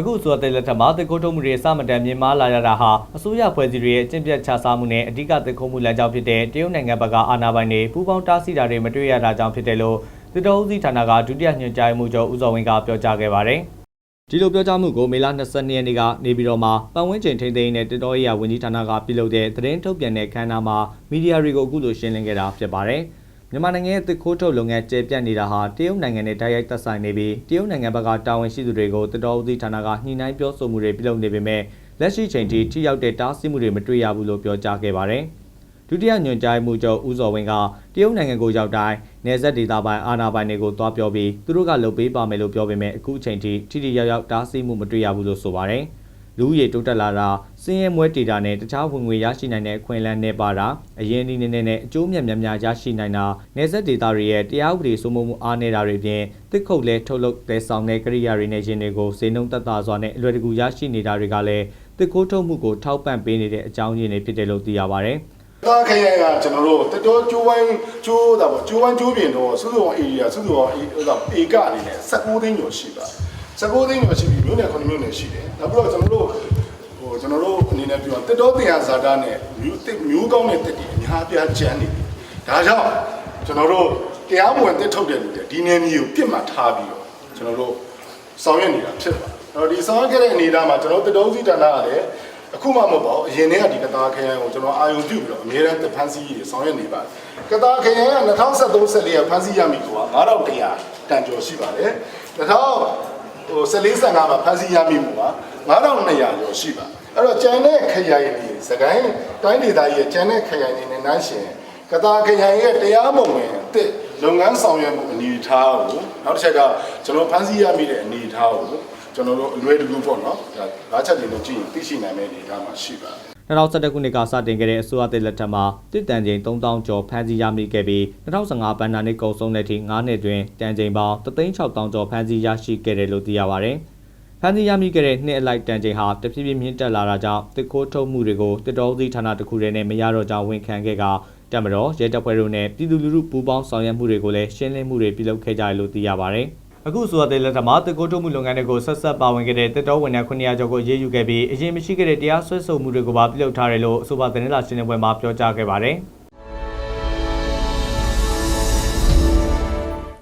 အခုဆိုတဲ့လက်ထက်မှာတစ်ခိုးထုတ်မှုတွေအစမတန်မြင့်မားလာရတာဟာအစိုးရဖွဲ့စည်းတွေရဲ့အကျင့်ပြတ်ခြစားမှုနဲ့အဓိကတစ်ခိုးမှုလမ်းကြောင်းဖြစ်တဲ့တရုတ်နိုင်ငံဘက်ကအာဏာပိုင်တွေပူးပေါင်းတားဆီးတာတွေမတွေ့ရတာကြောင့်ဖြစ်တယ်လို့စစ်တော်ဦးစီးဌာနကဒုတိယညွှန်ကြားရေးမှူးချုပ်ဦးစောဝင်းကပြောကြားခဲ့ပါတယ်ဒီလိုပြောကြားမှုကိုမေလ22ရက်နေ့ကနေပြည်တော်မှာပတ်ဝန်းကျင်ထိန်းသိမ်းတဲ့တတော်ရေးရဝန်ကြီးဌာနကပြုလုပ်တဲ့သတင်းထုတ်ပြန်တဲ့ခန်းနာမှာမီဒီယာတွေကိုအခုလိုရှင်းလင်းခဲ့တာဖြစ်ပါတယ်။ မြန်မာနိုင်ငံရဲ့တစ်ခိုးထုတ်လုပ်ငန်းကျယ်ပြန့်နေတာဟာတရုတ်နိုင်ငံနဲ့တိုက်ရိုက်သက်ဆိုင်နေပြီးတရုတ်နိုင်ငံဘက်ကတာဝန်ရှိသူတွေကိုတတော်ဦးစီးဌာနကညှိနှိုင်းပြောဆိုမှုတွေပြုလုပ်နေပေမဲ့လက်ရှိချိန်ထိထိရောက်တဲ့တားဆီးမှုတွေမတွေ့ရဘူးလို့ပြောကြားခဲ့ပါတယ်။ဒုတိယညွှန်ကြားမှုချုပ်ဦးစောဝင်းကတရုတ်နိုင်ငံကိုရောက်တိုင်းနေဆက်ဒေသပိုင်းအာဏာပိုင်တွေကိုတွားပြောပြီးသူတို့ကလုပ်ပေးပါမယ်လို့ပြောပေမဲ့အခုအချိန်ထိထိထိရောက်ရောက်တားဆီးမှုမတွေ့ရဘူးလို့ဆိုပါတယ်။ လူဦးရေတိုးတက်လာတာစင်းရဲမွဲဒေတာနဲ့တခြားဝင်ငွေရရှိနိုင်တဲ့အခွင့်အလမ်းနဲ့ပါတာအရင်ဒီနေနဲ့နဲ့အကျိုးမြတ်များများရရှိနိုင်တာနေဆက်ဒေတာတွေရဲ့တရားဥပဒေစိုးမိုးမှုအားနည်းတာတွေအပြင်တစ်ခုတ်လဲထုတ်လုပ်တဲ့ဆောင်တဲ့ကိရိယာတွေနဲ့ရှင်တွေကိုစေနှုံတက်တာစွာနဲ့အလွယ်တကူရရှိနေတာတွေကလည်းတစ်ခိုးထုတ်မှုကိုထောက်ပံ့ပေးနေတဲ့အကြောင်းရင်းတွေဖြစ်တယ်လို့သိရပါတယ်။တာခရိုင်ကကျွန်တော်တို့တတော်ကျိုးဝိုင်းကျိုးတာပေါ့ကျိုးဝိုင်းကျိုးပြင်တော့စုစုပေါင်း area စုစုပေါင်းဟိုကဧကအနေနဲ့16သိန်းကျော်ရှိပါ 16သိန်းကျော်ရှိပြီမြို့နယ်9မြို့နယ်ရှိတယ်နောက်ပြီးတော့ကျွန်တော်တို့ဟိုကျွန်တော်တို့အနေနဲ့ပြောတတော်တရားဇာတာနဲ့မြို့တစ်မြို့ကောင်းတဲ့တက်တီအများပြားကျန်းနေပြီဒါကြောင့်ကျွန်တော်တို့တရားမဝင်တက်ထုတ်တဲ့လူတွေဒီနယ်မြေကိုပြစ်မှတ်ထားပြီးတော့ကျွန်တော်တို့ဆောင်ရွက်နေတာဖြစ်ပါတယ်အဲ့တော့ဒီဆောင်ရွက်ခဲ့တဲ့အနေအထားမှာကျွန်တော်တတော်စီတနာကလည်းအခုမှမဟုတ်ပါဘူးအရင်တည်းကဒီကတာခရိုင်ကိုကျွန်တော်အာရုံပြုပြီးတော့အများအားတဖန်စီကြီးတွေဆောင်ရွက်နေပါတယ်ကတာခရိုင်က2013 14ကဖန်စီရမိကွာ9100တန်ကျော်ရှိပါတယ်2000ဟို 14 15မှာဖန်စီရမိမှုက9200ကျော်ရှိပါအဲ့တော့ကျန်တဲ့ခရိုင်တွေစကိုင်းတိုင်းဒေသကြီးရဲ့ကျန်တဲ့ခရိုင်တွေနဲ့နှိုင်းရှင်ကတာခရိုင်ရဲ့တရားမဝင်တစ်လုပ်ငန်းဆောင်ရွက်မှုအနေအထားကိုနောက်တစ်ချက်ကကျွန်တော်ဖန်စီရမိတဲ့အနေအထားကိုကျွန်တော်တို့အလွယ်တကူပေါ့နော်ဒါငါးချက်တွေနဲ့ကြည့်ရင်သိရှိနိုင်မယ့်အနေအထားမှာရှိပါတယ် 2011ခုနှစ်ကစတင်ခဲ့တဲ့အစိုးရသစ်လက်ထက်မှာတစ်တန်ချိန်3000ကျော်ဖမ်းဆီးရမိခဲ့ပြီး2015ဘဏ္ဍာနှစ်ကုန်ဆုံးတဲ့အထိ9နှစ်တွင်တန်ချိန်ပေါင်း36000ကျော်ဖမ်းဆီးရရှိခဲ့တယ်လို့သိရပါတယ်။ဖမ်းဆီးရမိခဲ့တဲ့နှစ်အလိုက်တန်ချိန်ဟာတဖြည်းဖြည်းမြင့်တက်လာတာကြောင့်တစ်ခိုးထုတ်မှုတွေကိုတစ်တော်စီဌာနတစ်ခုတည်းနဲ့မရတော့ကြောင်းဝန်ခံခဲ့ကတက်မတော်ရဲတပ်ဖွဲ့တို့နဲ့ပြည်သူလူထုပူးပေါင်းဆောင်ရွက်မှုတွေကိုလည်းရှင်းလင်းမှုတွေပြုလုပ်ခဲ့ကြတယ်လို့သိရပါတယ်။ အခုဆိုတဲ့လက်ထက်မှာတစ်ကိုထုတ်မှုလုပ်ငန်းတွေကိုဆက်ဆက်ပါဝင်ခဲ့တဲ့တစ်တော်ဝန်ထမ်း900ကျော်ကိုရေးယူခဲ့ပြီးအရင်မရှိခဲ့တဲ့တရားစွဲဆိုမှုတွေကိုပါပြုလုပ်ထားတယ်လို့အဆိုပါသတင်းလာရှင်းလင်းပွဲမှာပြောကြားခဲ့ပါတယ်။